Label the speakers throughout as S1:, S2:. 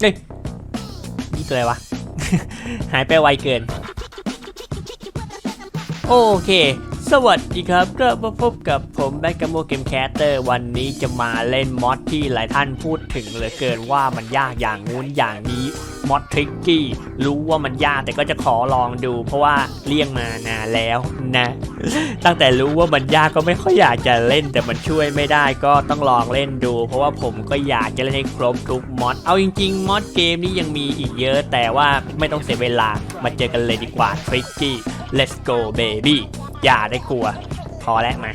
S1: เฮ้ยนี่ตัวอะไรวะ หายไปไวเกิน โอเค สวัสดีครับก็มาพบกับผมแบ็กกาโมเกมแคสเตอร์วันนี้จะมาเล่นมอดที่หลายท่านพูดถึงเหลือเกินว่ามันยากอย่างงู้นอย่างนี้มอดทริกกี้รู้ว่ามันยากแต่ก็จะขอลองดู เพราะว่าเลี่ยงมานานแล้วนะ ตั้งแต่รู้ว่ามันยากก็ไม่ค่อยอยากจะเล่นแต่มันช่วยไม่ได้ก็ต้องลองเล่นดู เพราะว่าผมก็อยากจะเล่นให้ครบทุกมอดเอาจริงๆมอดเกมนี้ยังมีอีกเยอะ แต่ว่าไม่ต้องเสียเวลามาเจอกันเลยดีกว่าทริกกี้ let's go baby อย่าได้กลัวพอแล้วมา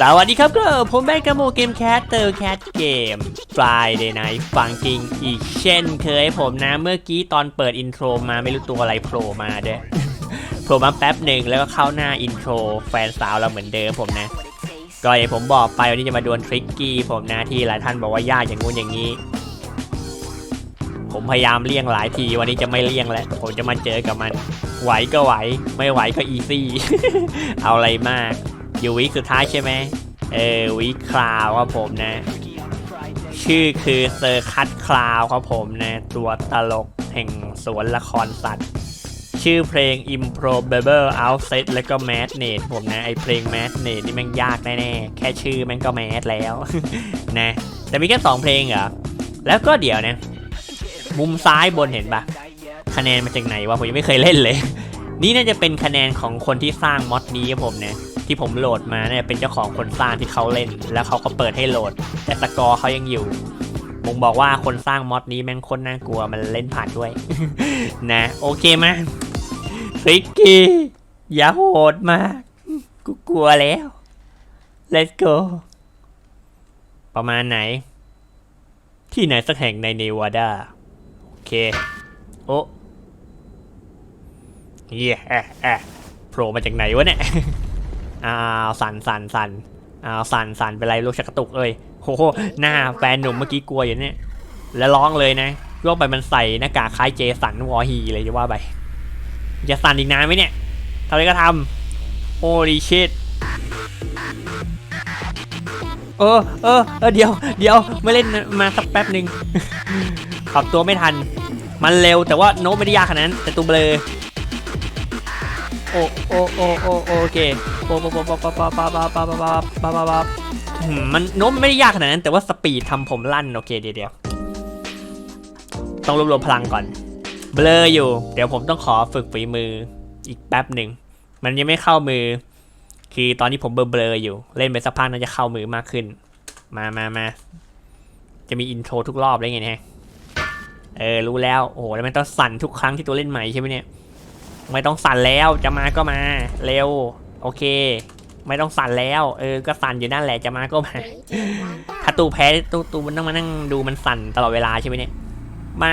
S1: สวัสดีครับก็ผมแบงกาโมเกมแคสเตอร์แคสเกม Friday Night ฟังจริงอีกเช่นเคยผมนะ เมื่อกี้ตอนเปิดอินโทรมาไม่รู้ตัวอะไรโผล่มาเด้อ โผล่มาแป๊บหนึ่งแล้วก็เข้าหน้าอินโทรแฟนสาวเราเหมือนเดิมผมนะก็อย่างผมบอกไปวันนี้จะมาดวลทริกกี้ผมนะที่หลายท่านบอกว่ายากอย่างงู้นอย่างนี้ ผมพยายามเลี่ยงหลายทีวันนี้จะไม่เลี่ยงแล้วผมจะมาเจอกับมัน ไหวก็ไหว ไม่ไหวก็อีซี่ เอาอะไรมาก อยู่วิคสุดท้ายใช่ไหมเออวิคลาวครับผมนะ ชื่อคือเซอร์คัตคลาวครับผมนะ ตัวตลกแห่งสวนละครสัตว์ ชื่อเพลง improbable outset แล้วก็ madness ผมนะ ไอเพลง madness นี่แม่งยากแน่ๆ แค่ชื่อแม่งก็ mad แล้วนะ แต่มีแค่สองเพลงเหรอ แล้วก็เดี๋ยวนะ มุมซ้ายบนเห็นปะคะแนนมาจากไหนวะ ผมยังไม่เคยเล่นเลย นี่น่าจะเป็นคะแนนของคนที่สร้างมอดนี้ครับผมนี่ยที่ผมโหลดมาเนี่ยเป็นเจ้าของคนสร้างที่เขาเล่น แล้วเขาก็เปิดให้โหลด แต่สกอร์เขายังอยู่มงบอกว่าคนสร้างมอดนี้แม่งคนน่ากลัวมันเล่นผ่านด้วย นะ โอเคมาท ริกกี้อย่าโหดมาก กูกลัวแล้ว let's go ประมาณไหน ที่ไหนสักแห่งในเนวาดา โอเค โอ้เย่แอะแอะโผล่มาจากไหนวะเนี่ย อ้าวสันสันสันอ้าวสันสันเป็นไรลูกชักกระตุกเอ้ยโหหน้าแฟนหนุ่มเมื่อกี้กลัวอยู่เนี่ย แล้วร้องเลยนะร่วงไปมันใส่หน้ากากคล้ายเจสันวอฮีเลยจะว่าไป จะสั่นอีกนานไหมเนี่ยทำอะไรก็ทำโอ้ดีชิตเออเออเออเดี๋ยวเดี๋ยวไม่เล่นมาสักแป๊บหนึ่งปรับตัวไม่ทัน มันเร็วแต่ว่าโน้ตไม่ได้ยากขนาดนั้นแต่ตัวเบลอโอ้โอ้โอ้โอ้โอเคโปโปโปโปโปโปโปโปโปโปโปโปโปอืมมันโน้ตมันไม่ได้ยากขนาดนั้น แต่ว่าสปีดทำผมลั่น โอเคเดี๋ยวเดี๋ยวต้องรวบรวมพลังก่อน เบลออยู่ เดี๋ยวผมต้องขอฝึกฝีมืออีกแป๊บหนึ่ง มันยังไม่เข้ามือ คือตอนนี้ผมเบลอๆอยู่ เล่นไปสักพักน่าจะเข้ามือมากขึ้น มามามาจะมีอินโทรทุกรอบได้ไงเนี่ยเออรู้แล้ว โอ้โหแล้วมันต้องสั่นทุกครั้งที่ตัวเล่นใหม่ใช่ไหมเนี่ย ไม่ต้องสั่นแล้วจะมาก็มา เร็ว โอเค ไม่ต้องสั่นแล้ว เออ ก็สั่นอยู่นั่นแหละจะมาก็มา ถ้าตูแพ้ตูตูมันต้องมานั่งดูมันสั่นตลอดเวลาใช่ไหมเนี่ย มา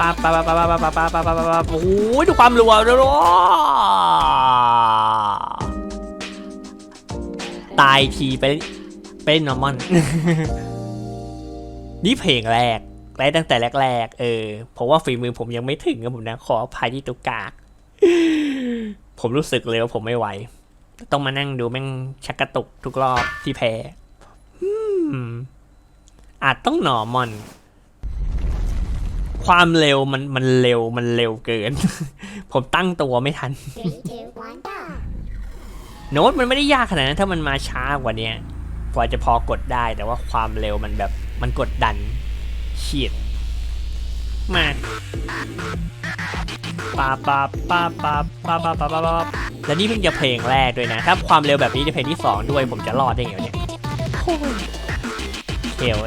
S1: ปั๊บปั๊บปั๊บปั๊บปั๊บปั๊บปั๊บปั๊บปั๊บปั๊บโอ้โหดูความรัวรัวตายทีไปเป็นนอร์มอน นี่เพลงแรกไล่ตั้งแต่แรกๆเออเพราะว่าฝีมือผมยังไม่ถึงครับผมนะ ขออภัยที่ตุกกากผมรู้สึกเลยว่าผมไม่ไหว ต้องมานั่งดูแม่งชักกระตุกทุกรอบที่แพ้อาจต้องหนอมอน ความเร็วมันมันเร็วมันเร็วเกิน ผมตั้งตัวไม่ทัน โน้ตมันไม่ได้ยากขนาดนั้นถ้ามันมาช้ากว่าเนี้ยกว่าจะพอกดได้แต่ว่าความเร็วมันแบบมันกดดันฉีดมาปาปาปาปาปาปาปาปาปาแล้วนี่เพิ่งจะเพลงแรกด้วยนะ ถ้าความเร็วแบบนี้ในเพลงที่สองด้วยผมจะรอดได้ไงเนี่ยโอ้ยเขียวเ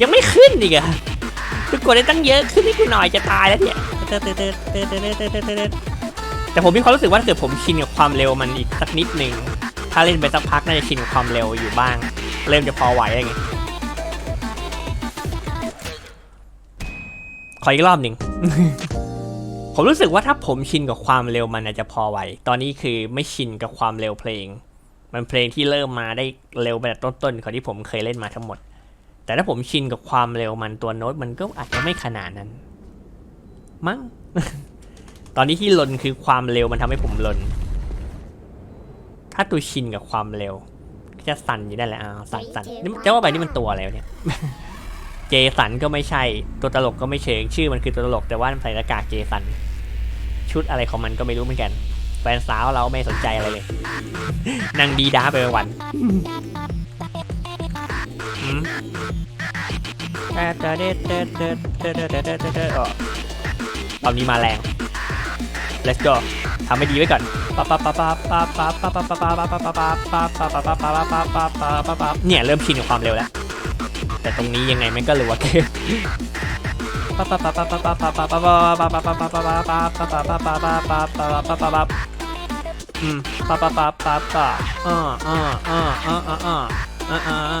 S1: ยังไม่ขึ้นอีกอะคือกดได้ตั้งเยอะขึ้นให้กูหน่อยจะตายแล้วเนี่ยแต่ผมมีความรู้สึกว่าถ้าเกิดผมชินกับความเร็วมันอีกสักนิดหนึ่งถ้าเล่นไปสักพักน่าจะชินกับความเร็วอยู่บ้าง เริ่มจะพอไหวอะไรเงี้ยขออีกรอบหนึ่งผมรู้สึกว่าถ้าผมชินกับความเร็วมันอาจจะพอไหว ตอนนี้คือไม่ชินกับความเร็วเพลง มันเพลงที่เริ่มมาได้เร็วแต่ต้นๆของที่ผมเคยเล่นมาทั้งหมด แต่ถ้าผมชินกับความเร็วมันตัวโน้ตมันก็อาจจะไม่ขนาดนั้น มั้ง ตอนนี้ที่ลนคือความเร็วมันทำให้ผมลน ถ้าตัวชินกับความเร็วก็จะสั่นอยู่ได้แหละอ่าสั่นสั่นนี่จะว่าไปนี่มันตัวอะไรวะเนี่ย เจสันก็ไม่ใช่ ตัวตลกก็ไม่เชิง ชื่อมันคือตัวตลกแต่ว่ามันใส่หน้ากากเจสัน ชุดอะไรของมันก็ไม่รู้เหมือนกันแฟนสาวเราไม่สนใจอะไรเลยนั่งดีด้าไปวัน ๆอืมเดเดเดเดเดเดเดเดเดเดอ๋อตอนนี้มาแรง let's go ทำให้ดีไว้ก่อนเนี่ยเริ่มชินกับความเร็วแล้ว แต่ตรงนี้ยังไงมันก็เร็วกว่าเกมอืมปะปะปะปะปะอ่าอ่าอ่าอ่าอ่าอ่าอ่า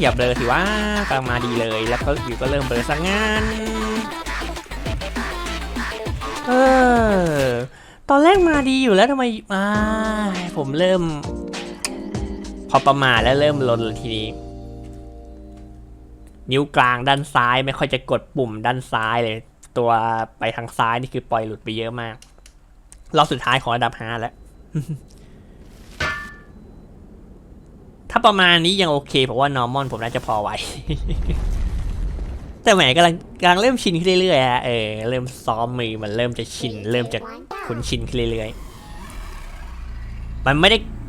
S1: อย่าเบลอสิว่ากำลังมาดีเลย แล้วก็อยู่ก็เริ่มเบลอสังงานเออตอนแรกมาดีอยู่แล้วทำไมอ่าผมเริ่ม พอประมาทแล้วเริ่มลนเลยทีนี้ นิ้วกลางด้านซ้ายไม่ค่อยจะกดปุ่มด้านซ้ายเลย ตัวไปทางซ้ายนี่คือปล่อยหลุดไปเยอะมากรอบสุดท้ายของระดับ5แล้ว ถ้าประมาณนี้ยังโอเคเพราะว่า normal ผมน่าจะพอไหว แต่แหมกำลังกำลังเริ่มชินขึ้นเรื่อยๆฮะ เออ เริ่มซ้อมมือมันเริ่มจะชิน เริ่มจะคุ้นชินขึ้นเรื่อยๆ มันไม่ได้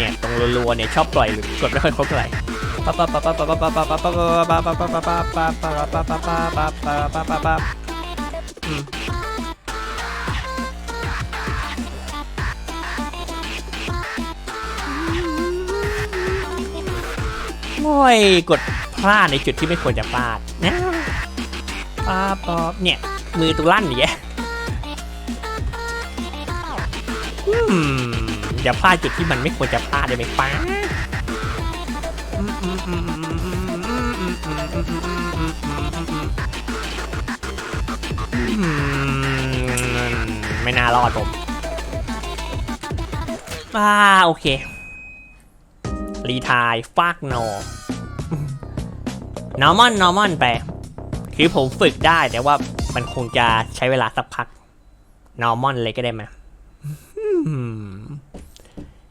S1: เนี่ยตรงรัวๆเนี่ยชอบปล่อยหรือกดไม่ค่อยครบเท่าไหร่โอ้ยกดพลาดในจุดที่ไม่ควรจะพลาดนะป้าปอบเนี่ยมือตุลั่นอย่างเปป๊ย อย่าพลาดจุดที่มันไม่ควรจะพลาดได้ไหมป้าไม่น่ารอดผมอ่าโอเค รีทายฟากโนนอร์มอนนอร์มอนไป คือผมฝึกได้แต่ว่ามันคงจะใช้เวลาสักพักนอร์มอนเลยก็ได้ไหมอืม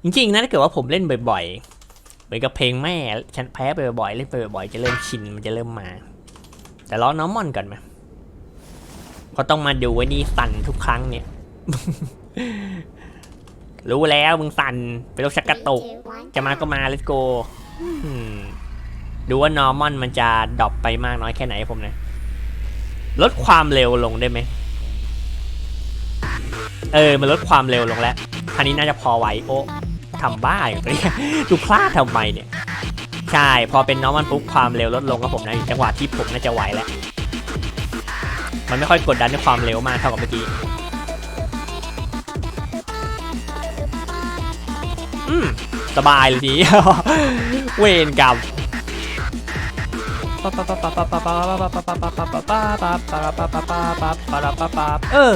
S1: จริงๆนะถ้าเกิดว่าผมเล่นบ่อยๆเหมือนกับเพลงแม่ฉันแพ้ไปบ่อยๆเล่นไปบ่อยๆจะเริ่มชินมันจะเริ่มมา แต่ล้อน้องมอนก่อนไหมพอต้องมาดูว่านี่สั่นทุกครั้งเนี่ย รู้แล้วมึงสั่นเป็นโรคชักกระตุก จะมาก็มาเลตโกดูว่านอร์มอนมันจะดอปไปมากน้อยแค่ไหนผมนะลดความเร็วลงได้ไหม เออ มันลดความเร็วลงแล้วคันนี้น่าจะพอไหวโอ้ ทำบ้าอย่างตัเนี้ยดูพลาดทำไมเนี่ย ใช่ พอเป็นน้องมันปุ๊บความเร็วลดลงกับผมนะอยู่จังหวะที่ผมน่าจะไหวแล้ว มันไม่ค่อยกดดันด้วยความเร็วมากเท่ากับเมื่อกี้ อืม สบายเลยทีเวนกรรมเออ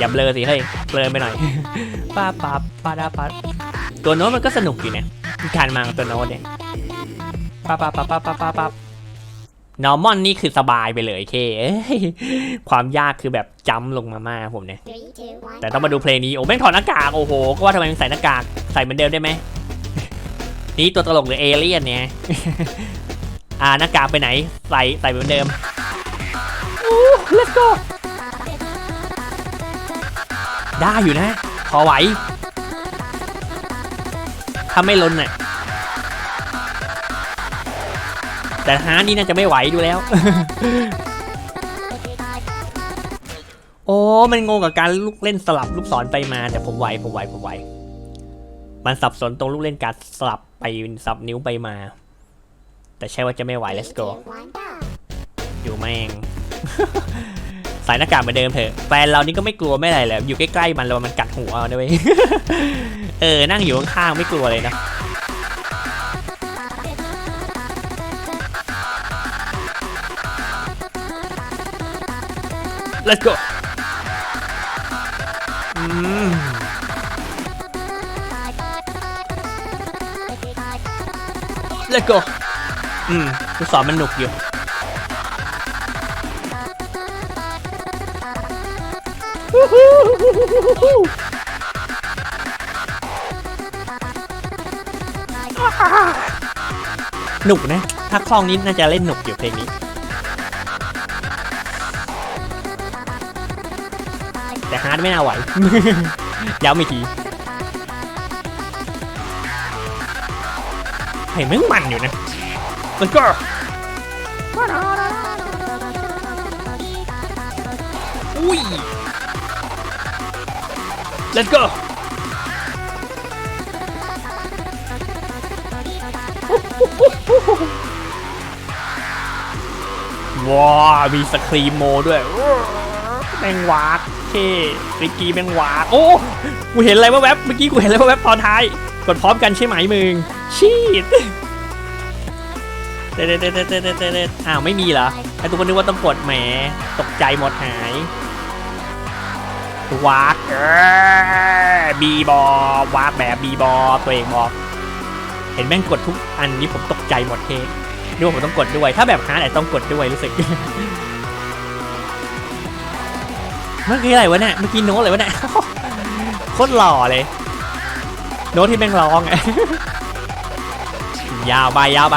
S1: อย่าเบลอสิเฮ้ยเบลอไปหน่อยป้าป้าป้าดาป้าตัวโน้ตมันก็สนุกอยู่เนี่ยการมาของตัวโน้ตเนี่ยป้าป้าป้าป้าป้าป้าป้านอร์มอนนี่คือสบายไปเลยเคความยากคือแบบจำลงมามากผมเนี่ย แต่ต้องมาดูเพลงนี้ โอ้แม่งถอดหน้ากาก โอ้โห ก็ว่าทำไมมึงใส่หน้ากาก ใส่เหมือนเดิมได้ไหม นี่ตัวตลกหรือเอเลี่ยนเนี่ย อ่าหน้ากากไปไหน ใส่ใส่เหมือนเดิม โอ้ let's go ได้อยู่นะ พอไหว ถ้าไม่ล้นน่ะ แต่ฮานี่น่าจะไม่ไหวดูแล้ว โอ้ มันงงกับการลูกเล่นสลับลูกศรไปมา แต่ผมไหวผมไหวผมไหว มันสับสนตรงลูกเล่นการสลับไปสับนิ้วไปมา แต่ใช่ว่าจะไม่ไหว let's go อยู่แม่ง ส่หน้ากากเหมือนเดิมเถอะแฟนเรานี่ก็ไม่กลัวไม่อะไรเลยอยู่ใกล้ๆมันแล้วมันกัดหัวเอานะเว้ยเออนั่งอยู่ข้างๆไม่กลัวเลยนะ let's go อืม let's go อืมลูกศรมันหนุกอยู่ หนุกนะ ถ้าคลองนี้น่าจะเล่นหนุกอยู่เพลงนี้ แต่ฮาร์ดไม่น่าไหว ย้ำอีกทีเห็นมึงมันอยู่นะมัน let's go ว้ามีสครีมโมด้วยแมงวากเท่เมื่อกี้แมงวากโอ้กูเห็นอะไรว่าแวบเมื่อกี้กูเห็นอะไรว่าแวบตอนท้าย กดพร้อมกันใช่ไหมมึง ชีดเด็ดเด็ดเด็ดเด็ดเด็ดเด็ดอ้าวไม่มีเหรอไอตัวนึกว่าต้องกดแหมตกใจหมดหาย วากเออบีบอวากแบบบีบอตัวเองบอก เห็นแม่งกดทุกอันนี้ผมตกใจหมดเทนึกว่าผมต้องกดด้วย ถ้าแบบฮาร์ดอาจต้องกดด้วยรู้สึก เมื่อกี้อะไรวะเนี่ย เมื่อกี้โน้ตอะไรวะเนี่ยโคตรหล่อเลย โน้ตที่แม่งร้องยาวไปยาวไป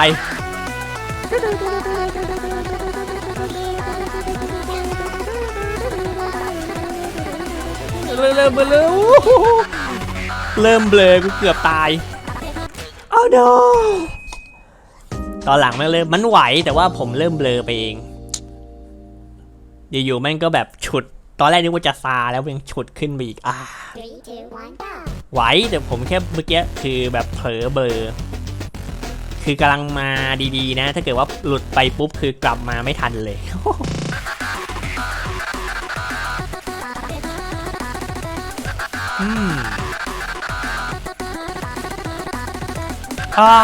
S1: เริ่มเริ่มเริ่มเริ่มเบลอกูเกือบตายเอา no ตอนหลังแม่งเริ่มมันไหวแต่ว่าผมเริ่มเบลอไปเองอยู่ๆแม่งก็แบบฉุด ตอนแรกนึกว่าจะซาแล้วยังฉุดขึ้นไปอีกอ่าไหวแต่ผมแค่เมื่อกี้คือแบบเผลอเบลอคือกำลังมาดีๆนะ ถ้าเกิดว่าหลุดไปปุ๊บคือกลับมาไม่ทันเลย อ่า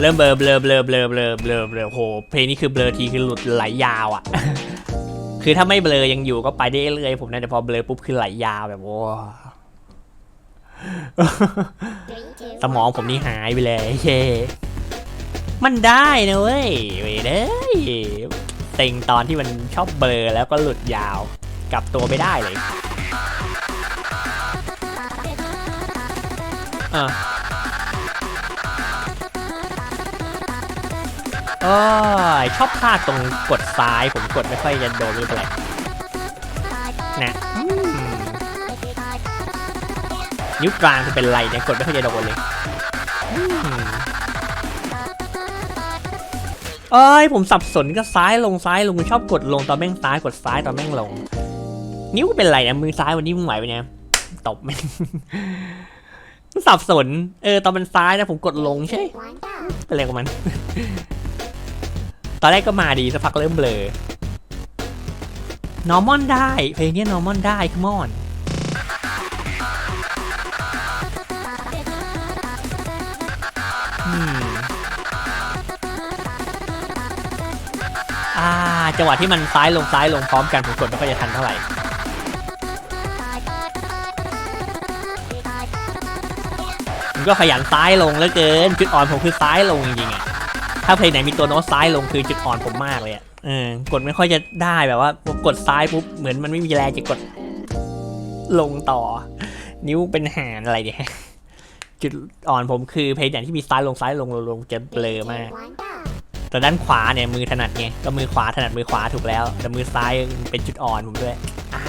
S1: เริ่มเบลอเบลอเบลอเบลอเบลอเบลอเบลอโหเพลงนี้คือเบลอทีคือหลุดไหลยาวอะ คือถ้าไม่เบลอยังอยู่ก็ไปได้เรื่อยผมนะแต่พอเบลอปุ๊บคือไหลยาวแบบว้าสมองผมนี่หายไปเลยเย่ มันได้นะเว้ยเว้ยเด้ยเต็งตอนที่มันชอบเบลอแล้วก็หลุดยาว กลับตัวไม่ได้เลยอะโอ้ยชอบพลาดตรงกดซ้ายผมกดไม่ค่อยจะโดนไม่เป็นไรนะอืมนิ้วกลางจะเป็นไรเนี่ยกดไม่ค่อยจะโดนเลย เอ้ยผมสับสนก็ซ้ายลงซ้ายลงชอบกดลงตอนแม่งซ้ายกดซ้ายตอนแม่งลง นิ้วเป็นไรนะมือซ้ายวันนี้มึงไหวไปเนี่ยตบแม่งสับสน เออตอนมันซ้ายนะผมกดลงใช่เป็นไรของมัน ตอนแรกก็มาดีสักพักเริ่มเบลอนอร์มอนได้เพลงนี้นอร์มอนได้คมอน จังหวะที่มันซ้ายลงซ้ายลงพร้อมกันผมกดไม่ค่อยจะทันเท่าไหร่มันก็ขยันซ้ายลงเหลือเกินจุดอ่อนผมคือซ้ายลงจริงๆอะถ้าเพลงไหนมีตัวโน้ตซ้ายลงคือจุดอ่อนผมมากเลยอะเออกดไม่ค่อยจะได้แบบว่าผมกดซ้ายปุ๊บเหมือนมันไม่มีแรงจะกดลงต่อ นิ้วเป็นหานอะไรเนี่ยจุดอ่อนผมคือเพลงไหนที่มีซ้ายลงซ้ายลงลงลงจะเบลอมาก แต่ด้านขวาเนี่ยมือถนัดไงก็มือขวาถนัดมือขวาถูกแล้ว แต่มือซ้ายเป็นจุดอ่อนผมด้วยา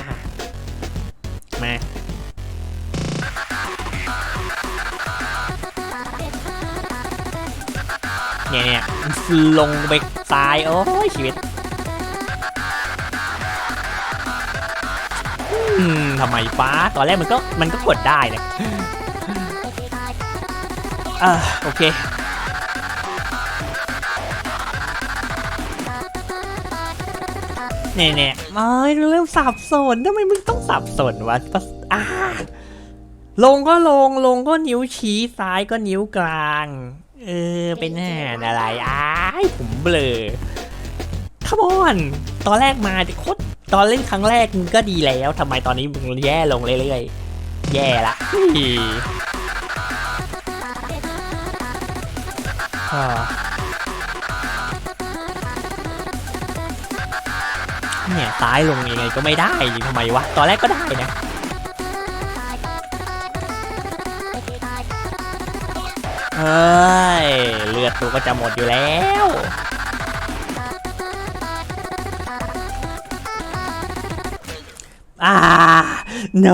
S1: มาเนี่ยเนี่ยลงไปซ้ายโอ้ยชีวิตทำไมฟ้าตอนแรกมันก็มันก็กดได้นะอ่าโอเค เนี่ยเนี่ยเอ้ยเริ่มสับสนทำไมมึงต้องสับสนวะปะอ่าลงก็ลงลงก็นิ้วชี้ซ้ายก็นิ้วกลาง เออ เป็นแห่อะไรอ้ายผมเบลอขมอนตอนแรกมาโคตรตอนเล่นครั้งแรกมึงก็ดีแล้วทำไมตอนนี้มึงแย่ลงเรื่อยๆ แย่ละอ่า เนี่ยซ้ายลงยังไงก็ไม่ได้ดิทำไมวะ ตอนแรกก็ได้นะเฮ้ย เลือดตัวก็จะหมดอยู่แล้ว อ่า โน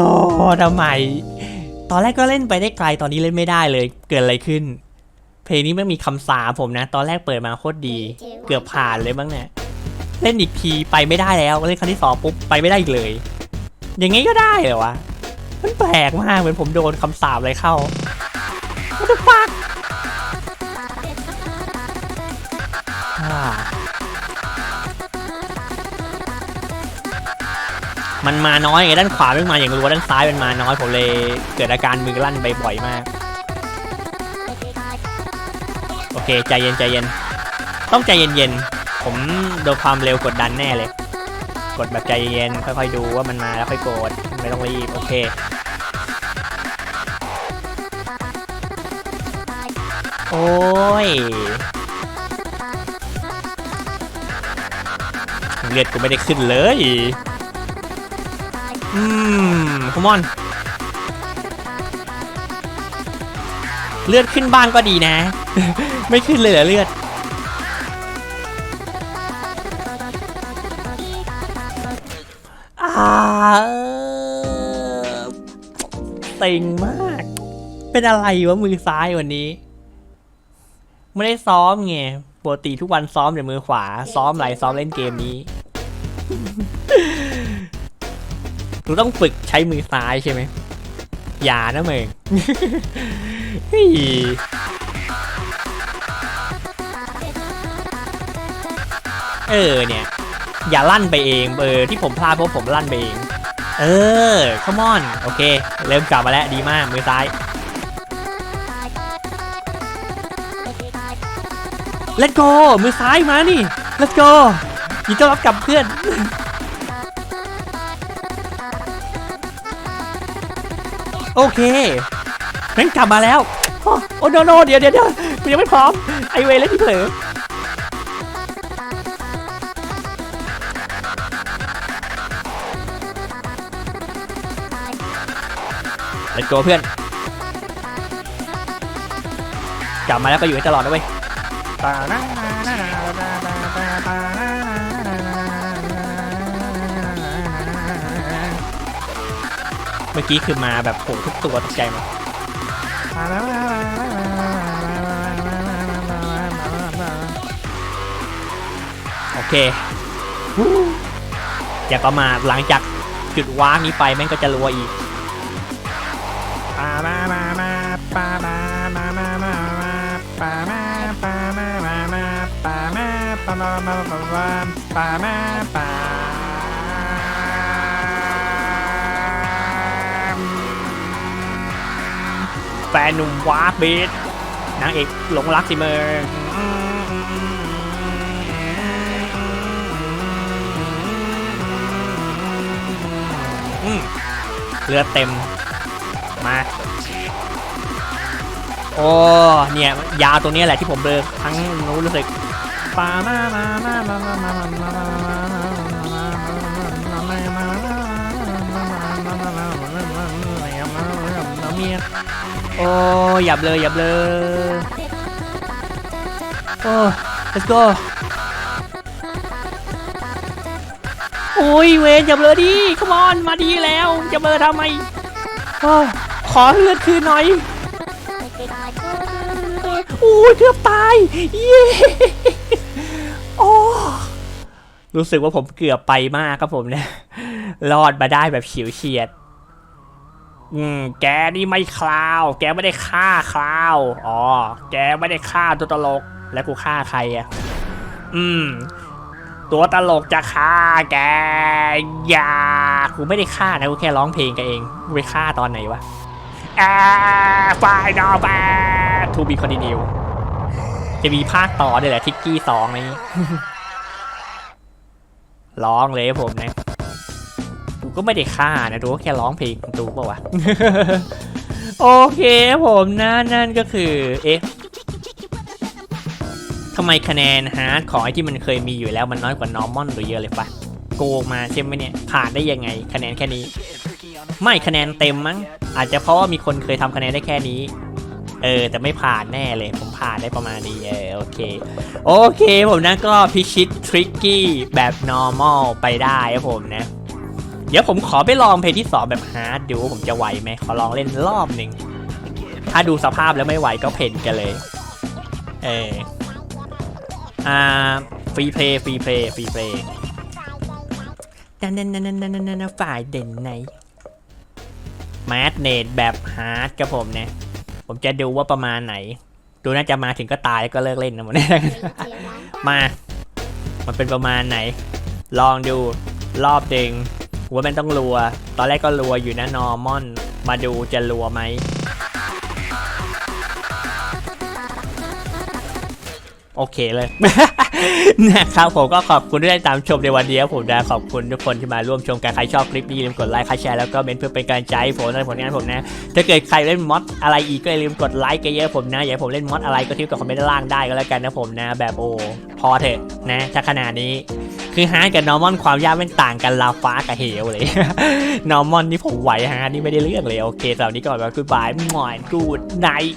S1: ทำไม ตอนแรกก็เล่นไปได้ไกล ตอนนี้เล่นไม่ได้เลย เกิดอะไรขึ้น เพลงนี้ไม่มีคำสาผมนะ ตอนแรกเปิดมาโคตรดี เกือบผ่านเลยบ้างเนี่ย เล่นอีกทีไปไม่ได้แล้วเล่นครั้งที่สองปุ๊บไปไม่ได้อีกเลย อย่างงี้ก็ได้เหรอวะมันแปลกมากเหมือนผมโดนคำสาปอะไรเข้า What the fuck อ่ามันมาน้อยไงด้านขวาไม่มาอย่างรัวด้านซ้ายมันมาน้อยผมเลยเกิดอาการมือลั่นไปบ่อยมาก โอเคใจเย็นใจเย็น ต้องใจเย็นๆ ผมโดนความเร็วกดดันแน่เลย กดแบบใจเย็นค่อยๆดูว่ามันมาแล้วค่อยกด ไม่ต้องรีบ โอเคโอ้ยเลือดกูไม่ได้ขึ้นเลย อืมคอมอน เลือดขึ้นบ้างก็ดีนะ ไม่ขึ้นเลยเหรอเลือด เต็งมาก เป็นอะไรวะมือซ้ายวันนี้ ไม่ได้ซ้อมไงปกติทุกวันซ้อมแต่มือขวา ซ้อมอะไรซ้อมเล่นเกมนี้หนูต้องฝึกใช้มือซ้ายใช่ไหมอย่านะเมงเออเนี่ย อย่าลั่นไปเองเออที่ผมพลาดเพราะผมลั่นไปเอง เออ come on โอเค เริ่มกลับมาแล้ว ดีมาก มือซ้าย Let's go มือซ้ายมานี่ Let's go ยินต้อนรับกลับเพื่อน โอเคงั้นกลับมาแล้ว โอ้โอโนโนเดี๋ยวเดี๋ยวเดี๋ยวกูยังไม่พร้อม ไอเวย์เล่นที่เผลอ Let's go เพื่อนกลับมาแล้วก็อยู่ให้ตลอดนะเว้ยเมื่อกี้คือมาแบบโผล่ทุกตัวตกใจมดโอเค อย่าประมาทหลังจากจุดว้างนี้ไปแม่งก็จะรัวอีก แฟนหนุ่มวาร์ปเบสนางเอกหลงรักสิเมอร์อืมเรือเต็ม มา โอ้ เนี่ย ยาตรงนี้แหละที่ผมเบลอทั้งนู้นรู้สึก ปามามามามามามามามามียโอ้หยับเลยหยับเลยโอ้ let's go โอ้ยเวนอย่าเลอดิขมอนมาดีแล้วจะเบลอทำไมโอ้ขอเลือดคืนหน่อยโอ้ยเกือบตายเย้ โอ้รู้สึกว่าผมเกือบไปมากครับผมเนี่ยรอดมาได้แบบฉิวเฉียด อืม แกนี่ไม่คลาว แกไม่ได้ฆ่าคลาว อ๋อ แกไม่ได้ฆ่าตัวตลก แล้วกูฆ่าใครอะ อืม ตัวตลกจะฆ่าแก อย่า กูไม่ได้ฆ่านะ กูแค่ร้องเพลงกันเองกูไปฆ่าตอนไหนวะแอ่าไฟนอลแบทูบีคอนดิเนีย จะมีภาคต่อด้วยแหละทิกกี้สองนี้ร้องเลยผมนะกูก็ไม่ได้ฆ่านะดูก็แค่ร้องเพลงของตูเปล่าวะโอเคผมนะนั่นก็คือเอ๊ะทำไมคะแนนฮาร์ดของไอที่มันเคยมีอยู่แล้วมันน้อยกว่านอร์มอนหรือเยอะเลยปะโกงมาใช่ไหมเนี่ยผ่านได้ยังไงคะแนนแค่นี้ ไม่คะแนนเต็มมั้งอาจจะเพราะว่ามีคนเคยทำคะแนนได้แค่นี้ เออ แต่ไม่ผ่านแน่เลย ผมผ่านได้ประมาณนี้เออโอเค โอเค ผมนะก็พิชิตทริกกี้แบบ normal ไปได้ครับผมนะ เดี๋ยวผมขอไปลองเพลงที่ 2 แบบฮาร์ดดูว่าผมจะไหวไหมขอลองเล่นรอบหนึ่ง ถ้าดูสภาพแล้วไม่ไหวก็เพนกันเลย เอออ่าฟรีเพลย์ฟรีเพลย์ฟรีเพลย์นั่นนั่นนั่นนั่นนั่นฝ่ายเด่นในแมสเนตแบบฮาร์ดกับผมเนี่ย ผมจะดูว่าประมาณไหน ดูน่าจะมาถึงก็ตายแล้วก็เลิกเล่นนะหมดเนี่ยมา มันเป็นประมาณไหน ลองดูรอบดึงว่ามันต้องรัว ตอนแรกก็รัวอยู่นะนอร์มอน มาดูจะรัวไหม โอเคเลย นะครับผมก็ขอบคุณที่ได้ตามชมในวันนี้ครับผมนะขอบคุณทุกคนที่มาร่วมชมกันใครชอบคลิปนี้อย่าลืมกดไลค์ใครแชร์แล้วก็เมนเพื่อเป็นกำลังใจผมในผลงานผมนะ ถ้าเกิดใครเล่นมอดอะไรอีกก็อย่าลืมกดไลค์กันเยอะผมนะอย่าผมเล่นมอดอะไรก็ทิ้งกับคอมเมนต์ด้านล่างได้ก็แล้วกันนะผมนะ แบบโอ้พอเถอะนะถ้าขนาดนี้คือฮาร์ดกับนอร์มอนความยากเป็นต่างกันลาฟ้ากับเหวเลย นอร์มอนนี่ผมไหวฮาร์ดนี่ไม่ได้เรื่องเลยโอเคสำหรับวันนี้ก็ขอคุณบายหมอนกูดไนท์